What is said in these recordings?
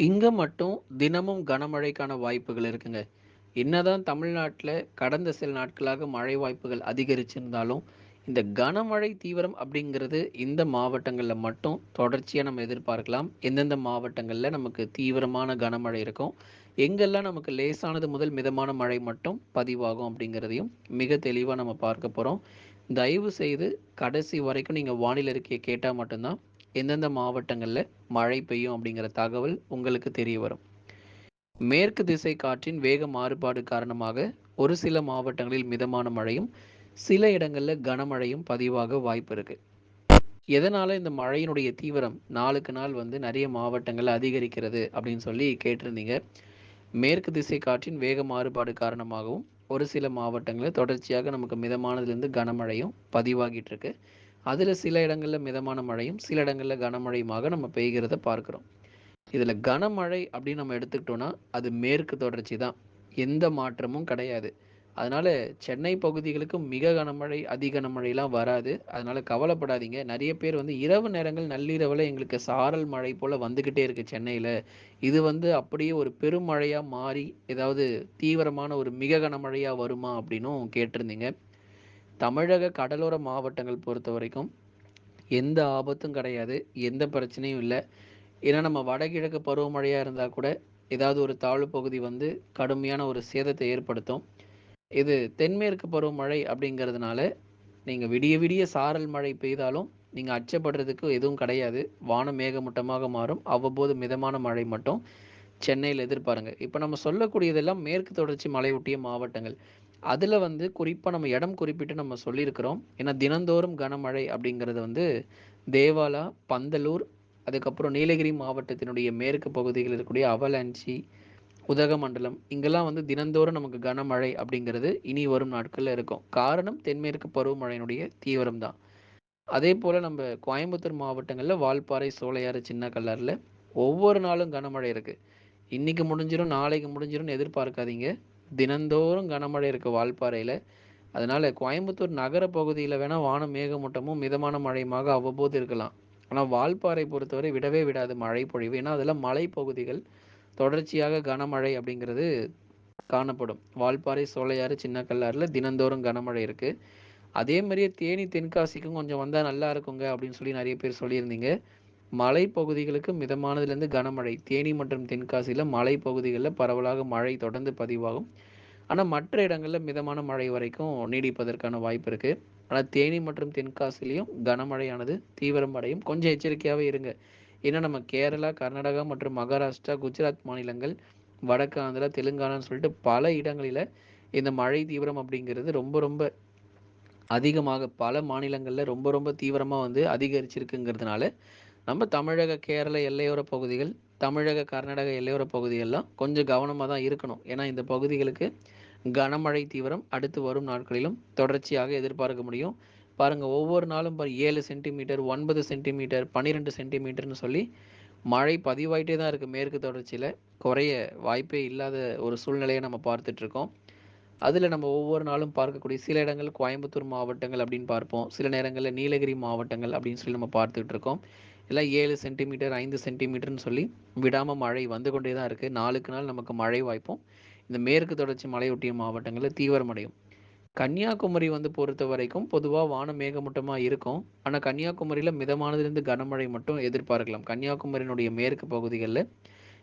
இங்கே மட்டும் தினமும் கனமழைக்கான வாய்ப்புகள் இருக்குங்க. என்னதான் தமிழ்நாட்டில் கடந்த சில நாட்களாக மழை வாய்ப்புகள் அதிகரிச்சிருந்தாலும், இந்த கனமழை தீவிரம் அப்படிங்கிறது இந்த மாவட்டங்களில் மட்டும் தொடர்ச்சியாக நம்ம எதிர்பார்க்கலாம். எந்தெந்த மாவட்டங்களில் நமக்கு தீவிரமான கனமழை இருக்கும், எங்கெல்லாம் நமக்கு லேசானது முதல் மிதமான மழை மட்டும் பதிவாகும் அப்படிங்கிறதையும் மிக தெளிவாக நம்ம பார்க்க போகிறோம் தயவு செய்து கடைசி வரைக்கும் நீங்கள் வானிலை இருக்கையை கேட்டால் மட்டும்தான் எந்தெந்த மாவட்டங்கள்ல மழை பெய்யும் அப்படிங்கிற தகவல் உங்களுக்கு தெரிய வரும். மேற்கு திசை காற்றின் வேக மாறுபாடு காரணமாக ஒரு சில மாவட்டங்களில் மிதமான மழையும், சில இடங்கள்ல கனமழையும் பதிவாக வாய்ப்பு இருக்கு. எதனால இந்த மழையினுடைய தீவிரம் நாளுக்கு நாள் வந்து நிறைய மாவட்டங்கள் அதிகரிக்கிறது அப்படின்னு சொல்லி கேட்டிருந்தீங்க. மேற்கு திசை காற்றின் வேக மாறுபாடு காரணமாகவும், ஒரு சில மாவட்டங்களில் தொடர்ச்சியாக நமக்கு மிதமானதுலேருந்து கனமழையும் பதிவாகிட்டு இருக்கு. அதில் சில இடங்களில் மிதமான மழையும், சில இடங்களில் கனமழையுமாக நம்ம பெய்கிறத பார்க்குறோம் இதில் கனமழை அப்படின்னு நம்ம எடுத்துக்கிட்டோன்னா அது மேற்கு தொடர்ச்சி தான். எந்த மாற்றமும் கிடையாது. அதனால் சென்னை பகுதிகளுக்கு மிக கனமழை, அதி கனமழைலாம் வராது. அதனால் கவலைப்படாதீங்க. நிறைய பேர் வந்து இரவு நேரங்கள் நள்ளிரவில் எங்களுக்கு சாரல் மழை போல் வந்துக்கிட்டே இருக்குது சென்னையில் இது வந்து அப்படியே ஒரு பெருமழையாக மாறி, ஏதாவது தீவிரமான ஒரு மிக கனமழையாக வருமா அப்படின்னும் கேட்டிருந்தீங்க. தமிழக கடலோர மாவட்டங்கள் பொறுத்த வரைக்கும் எந்த ஆபத்தும் கிடையாது. எந்த பிரச்சனையும் இல்லை ஏன்னா நம்ம வடகிழக்கு பருவமழையாக இருந்தால் கூட, ஏதாவது ஒரு தாழ்வு பகுதி வந்து கடுமையான ஒரு சேதத்தை ஏற்படுத்தும். இது தென்மேற்கு பருவமழை அப்படிங்கிறதுனால, நீங்கள் விடிய விடிய சாரல் மழை பெய்தாலும், நீங்கள் அச்சப்படுறதுக்கு எதுவும் கிடையாது. வானம் மேகமூட்டமாக மாறும். அவ்வப்போது மிதமான மழை மட்டும் சென்னையில் எதிர்பாருங்க. இப்போ நம்ம சொல்லக்கூடியதெல்லாம் மேற்கு தொடர்ச்சி மலையொட்டிய மாவட்டங்கள். அதில் வந்து குறிப்பாக நம்ம இடம் குறிப்பிட்டு நம்ம சொல்லியிருக்கிறோம். ஏன்னா தினந்தோறும் கனமழை அப்படிங்கிறது வந்து தேவாலா, பந்தலூர், அதுக்கப்புறம் நீலகிரி மாவட்டத்தினுடைய மேற்கு பகுதிகளில் இருக்கக்கூடிய அவலாஞ்சி, உதகமண்டலம் இங்கெல்லாம் வந்து தினந்தோறும் நமக்கு கனமழை அப்படிங்கிறது இனி வரும் நாட்களில் இருக்கும். காரணம் தென்மேற்கு பருவமழையினுடைய தீவிரம் தான். அதே போல் நம்ம கோயம்புத்தூர் மாவட்டங்களில் வால்பாறை, சோலையாறு, சின்ன கல்லரில் ஒவ்வொரு நாளும் கனமழை இருக்குது இன்றைக்கி முடிஞ்சிடும் நாளைக்கு முடிஞ்சிடும் எதிர்பார்க்காதீங்க. தினந்தோறும் கனமழை இருக்குது வால்பாறையில் அதனால் கோயம்புத்தூர் நகர பகுதியில் வேணால் வானம் மேகமூட்டமும், மிதமான மழையுமாக அவ்வப்போது இருக்கலாம். ஆனால் வால்பாறை பொறுத்தவரை விடவே விடாது மழை பொழிவு. ஏன்னா அதெல்லாம் மலைப்பகுதிகள். தொடர்ச்சியாக கனமழை அப்படிங்கிறது காணப்படும். வால்பாறை, சோலையாறு, சின்ன கல்லாறுல தினந்தோறும் கனமழை இருக்குது அதே மாதிரியே தேனி, தென்காசிக்கும் கொஞ்சம் வந்தால் நல்லா இருக்குங்க அப்படின்னு சொல்லி நிறைய பேர் சொல்லியிருந்தீங்க. மலைப்பகுதிகளுக்கு மிதமானதிலிருந்து கனமழை. தேனி மற்றும் தென்காசியில் மலைப்பகுதிகளில் பரவலாக மழை தொடர்ந்து பதிவாகும். ஆனால் மற்ற இடங்களில் மிதமான மழை வரைக்கும் நீடிப்பதற்கான வாய்ப்பு இருக்குது ஆனால் தேனி மற்றும் தென்காசிலையும் கனமழையானது தீவிரம் அடையும். கொஞ்சம் எச்சரிக்கையாகவே இருங்க. ஏன்னா நம்ம கேரளா, கர்நாடகா மற்றும் மகாராஷ்டிரா, குஜராத் மாநிலங்கள், வடக்கு ஆந்திரா, தெலுங்கானான்னு சொல்லிட்டு பல இடங்களில் இந்த மழை தீவிரம் அப்படிங்கிறது ரொம்ப ரொம்ப அதிகமாக பல மாநிலங்களில் ரொம்ப ரொம்ப தீவிரமாக வந்து அதிகரிச்சிருக்குங்கிறதுனால, நம்ம தமிழக, கேரள எல்லையோர பகுதிகள், தமிழக, கர்நாடக எல்லையோர பகுதிகள்லாம் கொஞ்சம் கவனமாக தான் இருக்கணும். ஏன்னா இந்த பகுதிகளுக்கு கனமழை தீவிரம் அடுத்து வரும் நாட்களிலும் தொடர்ச்சியாக எதிர்பார்க்க முடியும். பாருங்க ஒவ்வொரு நாளும் பாரு ஏழு சென்டிமீட்டர், ஒன்பது சென்டிமீட்டர், பன்னிரெண்டு சென்டிமீட்டர்னு சொல்லி மழை பதிவாயிட்டே தான் இருக்குது மேற்கு தொடர்ச்சியில் குறைய வாய்ப்பே இல்லாத ஒரு சூழ்நிலையை நம்ம பார்த்துட்ருக்கோம் அதில் நம்ம ஒவ்வொரு நாளும் பார்க்கக்கூடிய சில இடங்கள் கோயம்புத்தூர் மாவட்டங்கள் அப்படின்னு பார்ப்போம். சில நேரங்களில் நீலகிரி மாவட்டங்கள் அப்படின்னு சொல்லி நம்ம பார்த்துட்ருக்கோம் இருக்கோம். இல்லை ஏழு சென்டிமீட்டர், ஐந்து சென்டிமீட்டர்னு சொல்லி விடாம மழை வந்து கொண்டே தான் இருக்குது நாளுக்கு நாள் நமக்கு மழை வாய்ப்பும் இந்த மேற்கு தொடர்ச்சி மலையொட்டிய மாவட்டங்களில் தீவிரமடையும். கன்னியாகுமரி வந்து பொறுத்த வரைக்கும் பொதுவாக வானம் மேகமூட்டமாக இருக்கும். ஆனால் கன்னியாகுமரியில் மிதமானதுலேருந்து கனமழை மட்டும் எதிர்பார்க்கலாம். கன்னியாகுமரியினுடைய மேற்கு பகுதிகளில்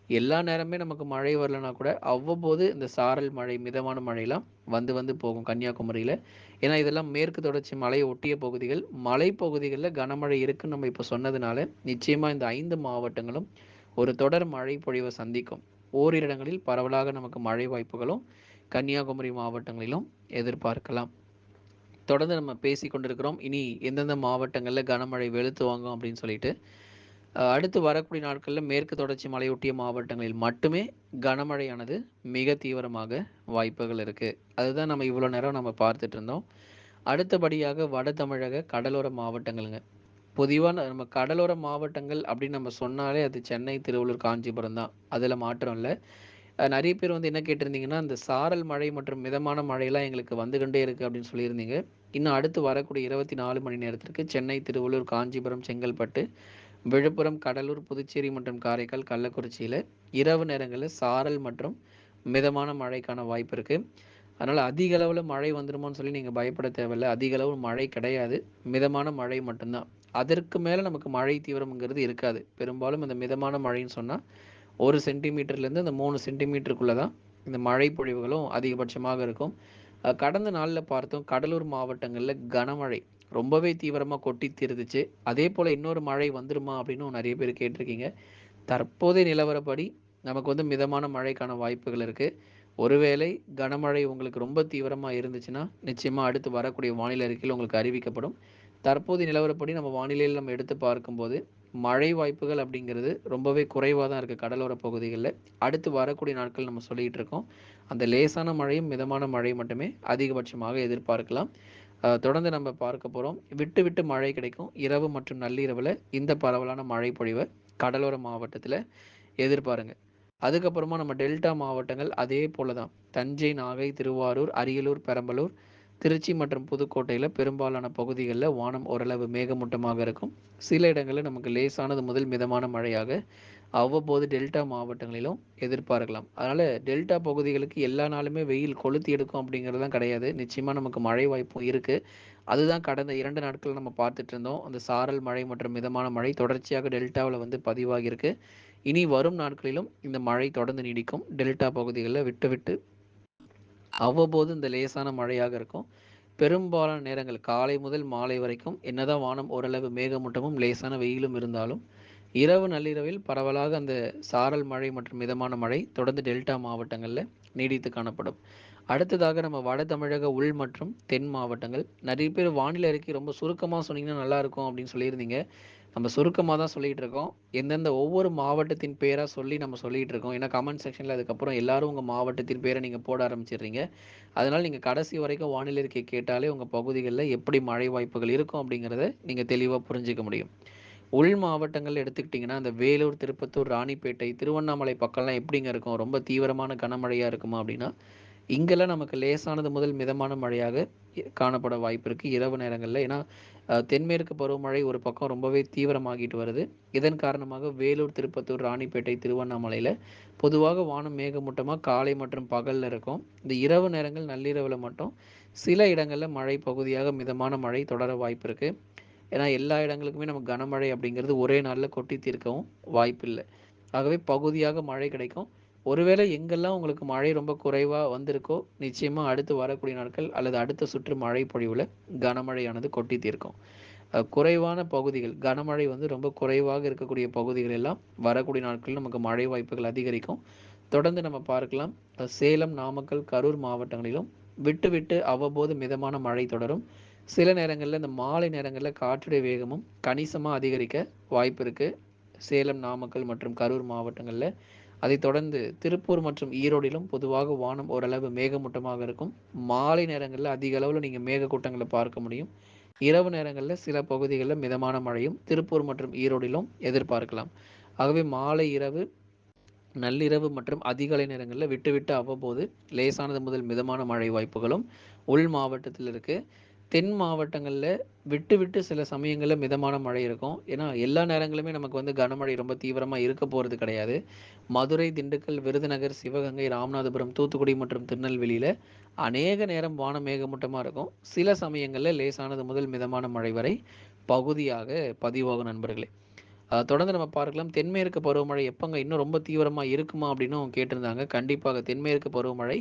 எல்லா நேரமே நமக்கு மழை வரலனா கூட, அவ்வப்போது இந்த சாரல் மழை, மிதமான மழையெல்லாம் வந்து வந்து போகும் கன்னியாகுமரியில் ஏன்னா இதெல்லாம் மேற்கு தொடர்ச்சி மலையை ஒட்டிய பகுதிகள். மலைப்பகுதிகளில் கனமழை இருக்குன்னு நம்ம இப்போ சொன்னதுனால, நிச்சயமாக இந்த ஐந்து மாவட்டங்களும் ஒரு தொடர் மழை பொழிவை சந்திக்கும். ஓரிரு இடங்களில் பரவலாக நமக்கு மழை வாய்ப்புகளும் கன்னியாகுமரி மாவட்டங்களிலும் எதிர்பார்க்கலாம். தொடர்ந்து நம்ம பேசி கொண்டிருக்கிறோம். இனி எந்தெந்த மாவட்டங்களில் கனமழை வெளுத்து வாங்கும் அப்படின்னு சொல்லிட்டு. அடுத்து வரக்கூடிய நாட்களில் மேற்கு தொடர்ச்சி மலையொட்டிய மாவட்டங்களில் மட்டுமே கனமழையானது மிக தீவிரமாக வாய்ப்புகள் இருக்குது அதுதான் நம்ம இவ்வளோ நேரம் நம்ம பார்த்துட்டு இருந்தோம். அடுத்தபடியாக வட தமிழக கடலோர மாவட்டங்களுங்க பொதுவாக நம்ம கடலோர மாவட்டங்கள் அப்படின்னு நம்ம சொன்னாலே அது சென்னை, திருவள்ளூர், காஞ்சிபுரம் தான். அதில் மாற்றம் இல்லை நிறைய பேர் வந்து என்ன கேட்டிருந்தீங்கன்னா, இந்த சாரல் மழை மற்றும் மிதமான மழையெல்லாம் எங்களுக்கு வந்து கொண்டே அப்படின்னு சொல்லியிருந்தீங்க. இன்னும் அடுத்து வரக்கூடிய 24 மணி நேரத்திற்கு சென்னை, திருவள்ளூர், காஞ்சிபுரம், செங்கல்பட்டு விழுப்புரம் கடலூர் புதுச்சேரி மற்றும் காரைக்கால் கள்ளக்குறிச்சியில் இரவு நேரங்களில் சாரல் மற்றும் மிதமான மழைக்கான வாய்ப்பு இருக்குது அதனால் அதிக அளவில் மழை வந்துடுமோன்னு சொல்லி நீங்கள் பயப்பட தேவையில்லை. அதிக அளவு மழை கிடையாது. மிதமான மழை மட்டும்தான். அதற்கு மேலே நமக்கு மழை தீவிரம்ங்கிறது இருக்காது. பெரும்பாலும் இந்த மிதமான மழைன்னு சொன்னால் ஒரு சென்டிமீட்டர்லேருந்து இந்த மூணு சென்டிமீட்டருக்குள்ளே தான் இந்த மழை பொழிவுகளும் அதிகபட்சமாக இருக்கும். கடந்த நாளில் பார்த்தோம் கடலூர் மாவட்டங்களில் கனமழை ரொம்பவே தீவிரமாக கொட்டி தீர்ந்துச்சு அதே போல் இன்னொரு மழை வந்துருமா அப்படின்னு நிறைய பேர் கேட்டிருக்கீங்க. தற்போதைய நிலவரப்படி நமக்கு வந்து மிதமான மழைக்கான வாய்ப்புகள் இருக்குது ஒருவேளை கனமழை உங்களுக்கு ரொம்ப தீவிரமாக இருந்துச்சுன்னா நிச்சயமாக அடுத்து வரக்கூடிய வானிலை அறிக்கையில் உங்களுக்கு அறிவிக்கப்படும். தற்போது நிலவரப்படி நம்ம வானிலையில் நம்ம எடுத்து பார்க்கும்போது மழை வாய்ப்புகள் அப்படிங்கிறது ரொம்பவே குறைவாக தான் இருக்குது கடலோர பகுதிகளில். அடுத்து வரக்கூடிய நாட்கள் நம்ம சொல்லிகிட்டு இருக்கோம். அந்த லேசான மழையும் மிதமான மழை மட்டுமே அதிகபட்சமாக எதிர்பார்க்கலாம். தொடர்ந்து நம்ம பார்க்க போகிறோம் விட்டு விட்டு மழை கிடைக்கும். இரவு மற்றும் நள்ளிரவில் இந்த பரவலான மழை பொழிவை கடலோர மாவட்டத்தில் எதிர்பாருங்க. அதுக்கப்புறமா நம்ம டெல்டா மாவட்டங்கள் அதே போல தான் தஞ்சை நாகை திருவாரூர் அரியலூர் பெரம்பலூர் திருச்சி மற்றும் புதுக்கோட்டையில் பெரும்பாலான பகுதிகளில் வானம் ஓரளவு மேகமூட்டமாக இருக்கும். சில இடங்களில் நமக்கு லேசானது முதல் மிதமான மழையாக அவ்வப்போது டெல்டா மாவட்டங்களிலும் எதிர்பார்க்கலாம். அதனால் டெல்டா பகுதிகளுக்கு எல்லா நாளுமே வெயில் கொளுத்தி எடுக்கும் அப்படிங்கிறதுலாம் கிடையாது. நிச்சயமாக நமக்கு மழை வாய்ப்பும் இருக்குது அதுதான் கடந்த இரண்டு நாட்கள் நம்ம பார்த்துட்டு இருந்தோம். அந்த சாரல் மழை மற்றும் மிதமான மழை தொடர்ச்சியாக டெல்டாவில் வந்து பதிவாகியிருக்கு. இனி வரும் நாட்களிலும் இந்த மழை தொடர்ந்து நீடிக்கும். டெல்டா பகுதிகளில் விட்டு விட்டு அவ்வப்போது இந்த லேசான மழையாக இருக்கும். பெரும்பாலான நேரங்கள் காலை முதல் மாலை வரைக்கும் என்னதான் வானம் ஓரளவு மேகமூட்டமும் லேசான வெயிலும் இருந்தாலும் இரவு நள்ளிரவில் பரவலாக அந்த சாரல் மழை மற்றும் மிதமான மழை தொடர்ந்து டெல்டா மாவட்டங்களில் நீடித்து காணப்படும். அடுத்ததாக நம்ம வட தமிழக உள் மற்றும் தென் மாவட்டங்கள். நிறைய பேர் வானிலை அறிக்கை ரொம்ப சுருக்கமாக சொன்னீங்கன்னா நல்லாயிருக்கும் அப்படின்னு சொல்லியிருந்தீங்க. நம்ம சுருக்கமாக தான் சொல்லிகிட்டு இருக்கோம். எந்தெந்த ஒவ்வொரு மாவட்டத்தின் பேராக சொல்லி நம்ம சொல்லிகிட்டு இருக்கோம். ஏன்னா கமெண்ட் செக்ஷனில் அதுக்கப்புறம் எல்லாரும் உங்கள் மாவட்டத்தின் பேரை நீங்கள் போட ஆரம்பிச்சிடுறீங்க. அதனால் நீங்கள் கடைசி வரைக்கும் வானிலை அறிக்கை கேட்டாலே உங்கள் பகுதிகளில் எப்படி மழை வாய்ப்புகள் இருக்கும் அப்படிங்கிறத நீங்கள் தெளிவாக புரிஞ்சிக்க முடியும். உள் மாவட்டங்கள் எடுத்துக்கிட்டிங்கன்னா அந்த வேலூர் திருப்பத்தூர் ராணிப்பேட்டை திருவண்ணாமலை பக்கம்லாம் எப்படிங்க இருக்கும்? ரொம்ப தீவிரமான கனமழையாக இருக்குமா அப்படின்னா இங்கெல்லாம் நமக்கு லேசானது முதல் மிதமான மழையாக காணப்பட வாய்ப்பு இருக்குது இரவு நேரங்களில். ஏன்னா தென்மேற்கு பருவமழை ஒரு பக்கம் ரொம்பவே தீவிரமாகிட்டு வருது. இதன் காரணமாக வேலூர் திருப்பத்தூர் ராணிப்பேட்டை திருவண்ணாமலையில் பொதுவாக வானம் மேகமூட்டமாக காலை மற்றும் பகலில் இருக்கும். இந்த இரவு நேரங்கள் நள்ளிரவில் மட்டும் சில இடங்களில் மழை பகுதியாக மிதமான மழை தொடர வாய்ப்பு இருக்குது ஏன்னா எல்லா இடங்களுக்குமே நம்ம கனமழை அப்படிங்கிறது ஒரே நாளில் கொட்டி தீர்க்கவும் வாய்ப்பில்லை. ஆகவே பகுதியாக மழை கிடைக்கும். ஒருவேளை எங்கெல்லாம் உங்களுக்கு மழை ரொம்ப குறைவாக வந்திருக்கோ நிச்சயமாக அடுத்து வரக்கூடிய நாட்கள் அல்லது அடுத்த சுற்று மழை பொழிவில் கனமழையானது கொட்டி தீர்க்கும். குறைவான பகுதிகள் கனமழை வந்து ரொம்ப குறைவாக இருக்கக்கூடிய பகுதிகள் எல்லாம் வரக்கூடிய நாட்களில் நமக்கு மழை வாய்ப்புகள் அதிகரிக்கும். தொடர்ந்து நம்ம பார்க்கலாம். சேலம் நாமக்கல் கரூர் மாவட்டங்களிலும் விட்டு விட்டு அவ்வப்போது மிதமான மழை தொடரும். சில நேரங்களில் இந்த மாலை நேரங்களில் காற்றுடைய வேகமும் கணிசமாக அதிகரிக்க வாய்ப்பு இருக்குது சேலம் நாமக்கல் மற்றும் கரூர் மாவட்டங்களில் அதைத் தொடர்ந்து திருப்பூர் மற்றும் ஈரோடிலும் பொதுவாக வானம் ஓரளவு மேகமூட்டமாக இருக்கும். மாலை நேரங்களில் அதிக அளவில் நீங்கள் மேகக்கூட்டங்களை பார்க்க முடியும். இரவு நேரங்களில் சில பகுதிகளில் மிதமான மழையும் திருப்பூர் மற்றும் ஈரோடிலும் எதிர்பார்க்கலாம். ஆகவே மாலை இரவு நள்ளிரவு மற்றும் அதிகாலை நேரங்களில் விட்டு விட்டு அவ்வப்போது லேசானது முதல் மிதமான மழை வாய்ப்புகளும் உள் மாவட்டத்தில் இருக்குது தென் மாவட்டங்களில் விட்டு விட்டு சில சமயங்களில் மிதமான மழை இருக்கும். ஏன்னா எல்லா நேரங்களுமே நமக்கு வந்து கனமழை ரொம்ப தீவிரமாக இருக்க போகிறது கிடையாது. மதுரை திண்டுக்கல் விருதுநகர் சிவகங்கை ராமநாதபுரம் தூத்துக்குடி மற்றும் திருநெல்வேலியில் அநேக நேரம் வான மேகமூட்டமாக இருக்கும். சில சமயங்களில் லேசானது முதல் மிதமான மழை வரை பகுதியாக பதிவாகும் நண்பர்களே. தொடர்ந்து நம்ம பார்க்கலாம். தென்மேற்கு பருவமழை எப்போங்க இன்னும் ரொம்ப தீவிரமாக இருக்குமா அப்படின்னு கேட்டிருந்தாங்க. கண்டிப்பாக தென்மேற்கு பருவமழை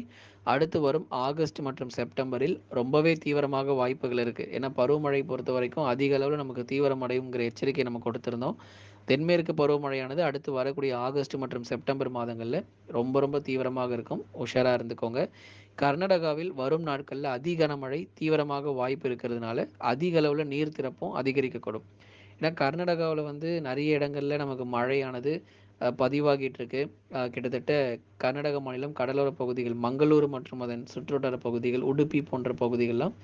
அடுத்து வரும் ஆகஸ்ட் மற்றும் செப்டம்பரில் ரொம்பவே தீவிரமாக வாய்ப்புகள் இருக்குது ஏன்னா பருவமழை பொறுத்த வரைக்கும் அதிக அளவில் நமக்கு தீவிரமடையுங்கிற எச்சரிக்கை நம்ம கொடுத்துருந்தோம். தென்மேற்கு பருவமழையானது அடுத்து வரக்கூடிய ஆகஸ்ட் மற்றும் செப்டம்பர் மாதங்களில் ரொம்ப ரொம்ப தீவிரமாக இருக்கும். உஷாராக இருந்துக்கோங்க. கர்நாடகாவில் வரும் நாட்களில் அதிக மழை தீவிரமாக வாய்ப்பு இருக்கிறதுனால அதிக அளவில் நீர் திறப்பும் அதிகரிக்கக்கூடும். ஏன்னா கர்நாடகாவில் வந்து நிறைய இடங்களில் நமக்கு மழையானது பதிவாகிட்டு இருக்கு கிட்டத்தட்ட கர்நாடக மாநிலம் கடலோர பகுதிகள் மங்களூர் மற்றும் அதன் சுற்றுவட்டார பகுதிகள் உடுப்பி போன்ற பகுதிகள்லாம்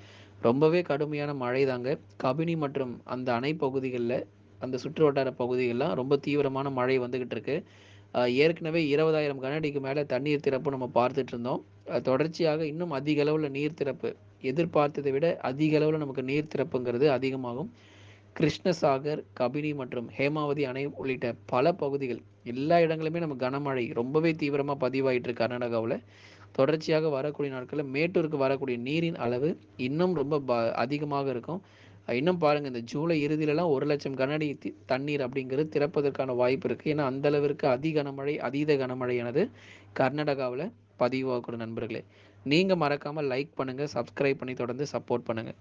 ரொம்பவே கடுமையான மழை தாங்க கபினி மற்றும் அந்த அணை பகுதிகளில் அந்த சுற்று வட்டார பகுதிகள்லாம் ரொம்ப தீவிரமான மழை வந்துக்கிட்டு இருக்கு ஏற்கனவே இருபதாயிரம் கனஅடிக்கு மேலே தண்ணீர் திறப்பு நம்ம பார்த்துட்டு இருந்தோம் தொடர்ச்சியாக இன்னும் அதிக அளவில் நீர் திறப்பு எதிர்பார்த்ததை விட அதிக அளவில் நமக்கு நீர் திறப்புங்கிறது அதிகமாகும். கிருஷ்ணசாகர், கபினி மற்றும் ஹேமாவதி அணை உள்ளிட்ட பல பகுதிகள் எல்லா இடங்களுமே நம்ம கனமழை ரொம்பவே தீவிரமாக பதிவாயிட்டு கர்நாடகாவில் தொடர்ச்சியாக வரக்கூடிய நாட்களில் மேட்டூருக்கு வரக்கூடிய நீரின் அளவு இன்னும் ரொம்ப ப அதிகமாக இருக்கும். இன்னும் பாருங்கள் இந்த ஜூலை இறுதியிலலாம் ஒரு லட்சம் கனடி தண்ணீர் அப்படிங்கிறது திறப்பதற்கான வாய்ப்பு இருக்குது ஏன்னா, அந்த அளவிற்கு அதி கனமழை, அதீத கனமழையானது கர்நாடகாவில் பதிவாகக்கூடிய நண்பர்களே. நீங்கள் மறக்காமல் லைக் பண்ணுங்கள் சப்ஸ்கிரைப் பண்ணி தொடர்ந்து சப்போர்ட் பண்ணுங்கள்